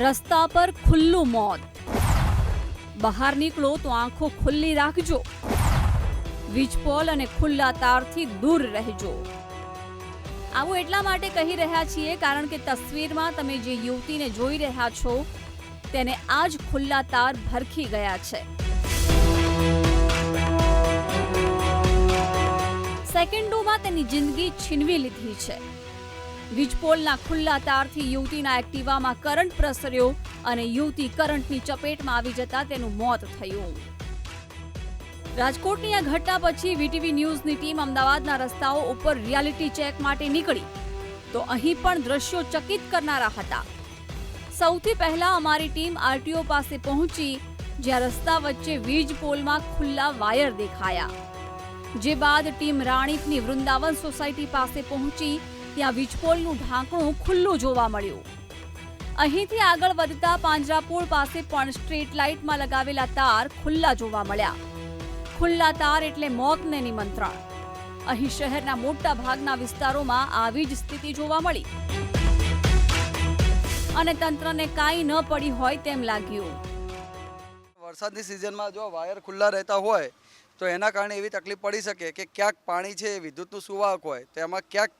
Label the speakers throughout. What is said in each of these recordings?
Speaker 1: રસ્તા પર ખુલ્લું મોત. બહાર નીકળો તો આંખો ખુલ્લી રાખજો. વીજપોલ અને ખુલ્લા તારથી દૂર રહેજો. આવું એટલા માટે કહી રહ્યા છીએ કારણ કે તસવીરમાં તમે જે યુવતીને જોઈ રહ્યા છો, તેને આજ ખુલ્લા તાર ભરખી ગયા છે. સેકન્ડોમાં તેની જિંદગી છીનવી લીધી છે. વીજપોલના ખુલ્લા તારથી યુવતીના એક્ટિવામાં કરંટ પ્રસર્યો અને યુવતી કરંટની ચપેટમાં આવી જતા તેનું મોત થયું. રાજકોટની આ ઘટના પછી વીટીવી ન્યૂઝની ટીમ અમદાવાદના રસ્તાઓ ઉપર રિયાલિટી ચેક માટે નીકળી. તો અહીં પણ દ્રશ્યો ચકિત કરનારા હતા. સૌથી પહેલા અમારી ટીમ આરટીઓ પાસે પહોંચી, જ્યાં રસ્તા વચ્ચે વીજ પોલમાં ખુલ્લા વાયર દેખાયા. જે બાદ ટીમ રાણીપની વૃંદાવન સોસાયટી પાસે પહોંચી ત્યાં વીજપોલનું ઢાંકણું ખુલ્લું જોવા મળ્યું. અહીંથી આગળ વધતા પાંજરાપોળ પાસે પણ સ્ટ્રીટ લાઇટમાં લગાવેલા તાર ખુલ્લા જોવા મળ્યા. ખુલ્લા તાર એટલે મોતને નિમંત્રણ. અહીં શહેરના મોટા ભાગના વિસ્તારોમાં આવી જ સ્થિતિ જોવા મળી. અને તંત્રને કાંઈ ન પડી હોય તેમ લાગ્યું.
Speaker 2: વરસાદની સિઝનમાં જો વાયર ખુલ્લા રહેતા હોય, તો એના કારણે એવી તકલીફ પડી શકે કે ક્યાંક પાણી છે, વિદ્યુતનું સુવાહક હોય, તો એમાં ક્યાંક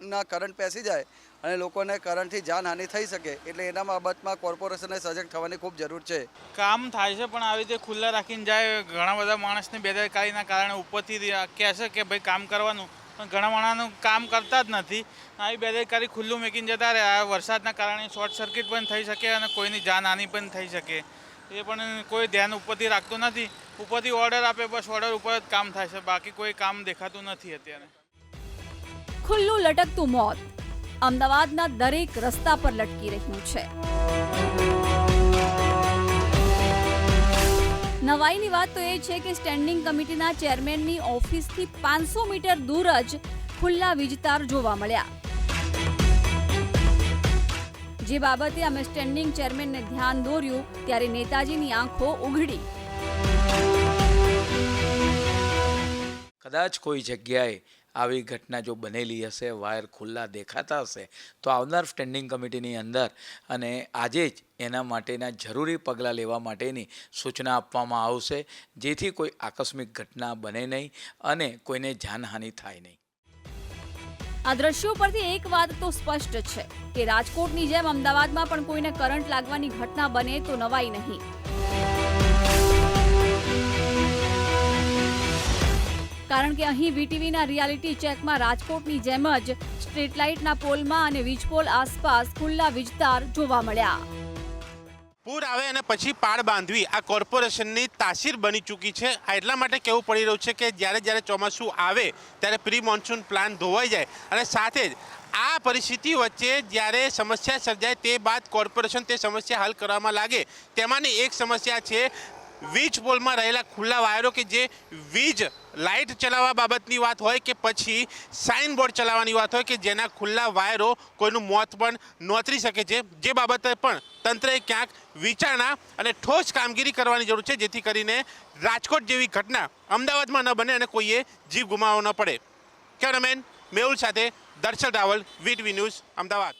Speaker 2: પાણીના કરંટ પેસી જાય અને લોકોને કરંટથી જાનહાનિ થઈ શકે, એટલે એના બાબતમાં કોર્પોરેશને સજગ થવાની ખૂબ જરૂર છે.
Speaker 3: કામ થાય છે, પણ આવી રીતે ખુલ્લા રાખીને જાય, ઘણા બધા માણસની બેદરકારીના કારણે ઉપરથી કહેશે કે ભાઈ, કામ કરવાનું. પણ ઘણા માણસનું કામ કરતા જ નથી. આવી બેદરકારી ખુલ્લું મૂકીને જતા રહે. આ વરસાદના કારણે શોર્ટ સર્કિટ પણ થઈ શકે અને કોઈની જાનહાનિ પણ થઈ શકે. એ પણ કોઈ ધ્યાન ઉપરથી રાખતું નથી. ઉપરથી ઓર્ડર આપે, બસ ઓર્ડર ઉપર જ કામ થાય છે. બાકી કોઈ કામ દેખાતું નથી અત્યારે.
Speaker 1: ખુલ્લું લટકતું મોત અમદાવાદના દરેક રસ્તા પર લટકી રહ્યું છે. નવાઈની વાત તો એ છે કે સ્ટેન્ડિંગ કમિટીના ચેરમેનની ઓફિસથી પાંચસો મીટર દૂર જ ખુલ્લા વીજતાર જોવા મળ્યા. જે બાબતે અમે સ્ટેન્ડિંગ ચેરમેનને ધ્યાન દોર્યું ત્યારે નેતાજીની આંખો ઉઘડી.
Speaker 4: કદાચ કોઈ જગ્યાએ આવી ઘટના જો બનેલી હશે, વાયર ખુલ્લા દેખાતા હશે, તો આવનાર સ્ટેન્ડિંગ કમિટીની અંદર અને આજે જ એના માટેના જરૂરી પગલાં લેવા માટેની સૂચના આપવામાં આવશે, જેથી કોઈ આકસ્મિક ઘટના બને નહીં અને કોઈને જાનહાનિ થાય નહીં.
Speaker 1: આ દ્રશ્યો પરથી એક વાત તો સ્પષ્ટ છે કે રાજકોટની જેમ અમદાવાદમાં પણ કોઈને કરંટ લાગવાની ઘટના બને તો નવાઈ નહીં. કારણ કે અહીં વીટીવીના રિયાલિટી ચેકમાં રાજકોટની જેમ જ સ્ટ્રીટ લાઇટના પોલમાં અને વીજપોલ આસપાસ ખુલ્લા વીજતાર જોવા મળ્યા.
Speaker 5: પૂર આવે અને પછી પાળ બાંધવી આ કોર્પોરેશનની તાસીર બની ચૂકી છે. આ એટલા માટે કહેવું પડી રહ્યું છે કે જ્યારે જ્યારે ચોમાસું આવે ત્યારે પ્રી મોન્સૂન પ્લાન ધોવાઈ જાય અને સાથે જ આ પરિસ્થિતિ વચ્ચે જ્યારે સમસ્યા સર્જાય તે બાદ કોર્પોરેશન તે સમસ્યા હલ કરવામાં લાગે. તેમાંની એક સમસ્યા છે વીજ પોલમાં રહેલા ખુલ્લા વાયરો કે જે વીજ લાઇટ ચલાવવા બાબતની વાત હોય કે પછી સાઇન બોર્ડ ચલાવવાની વાત હોય કે જેના ખુલ્લા વાયરો કોઈનું મોત પણ નોતરી શકે છે, જે બાબતે પણ તંત્રએ ક્યાંક વિચારણા અને ઠોસ કામગીરી કરવાની જરૂર છે, જેથી કરીને રાજકોટ જેવી ઘટના અમદાવાદમાં ન બને અને કોઈએ જીવ ગુમાવવો ન પડે. કેમેરામેન મેહુલ સાથે દર્શન રાવલ, વીટવી ન્યૂઝ, અમદાવાદ.